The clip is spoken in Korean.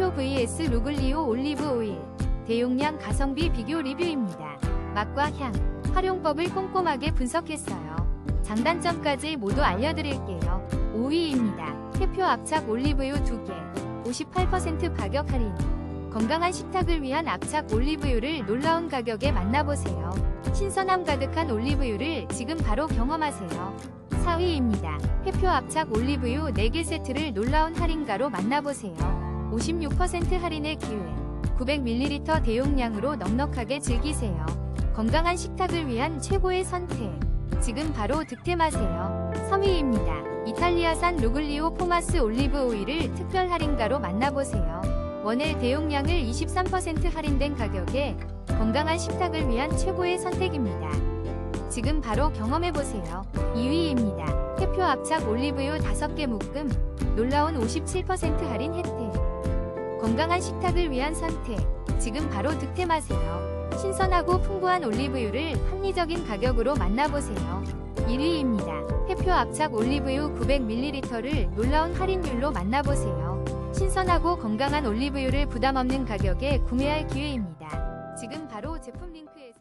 해표 vs 루글리오 올리브 오일 대용량 가성비 비교 리뷰입니다. 맛과 향, 활용법을 꼼꼼하게 분석했어요. 장단점까지 모두 알려드릴게요. 5위입니다. 해표 압착 올리브유 2개 58% 가격 할인 건강한 식탁을 위한 압착 올리브유를 놀라운 가격에 만나보세요. 신선함 가득한 올리브유를 지금 바로 경험하세요. 4위입니다. 해표 압착 올리브유 4개 세트를 놀라운 할인가로 만나보세요. 56% 할인의 기회. 900ml 대용량으로 넉넉하게 즐기세요. 건강한 식탁을 위한 최고의 선택. 지금 바로 득템하세요. 3위입니다. 이탈리아산 루글리오 포마스 올리브 오일을 특별 할인가로 만나보세요. 원의 대용량을 23% 할인된 가격에 건강한 식탁을 위한 최고의 선택입니다. 지금 바로 경험해보세요. 2위입니다. 해표 압착 올리브유 5개 묶음 놀라운 57% 할인 혜택 건강한 식탁을 위한 선택 지금 바로 득템하세요. 신선하고 풍부한 올리브유를 합리적인 가격으로 만나보세요. 1위입니다. 해표 압착 올리브유 900ml를 놀라운 할인율로 만나보세요. 신선하고 건강한 올리브유를 부담 없는 가격에 구매할 기회입니다. 지금 바로 제품 링크에서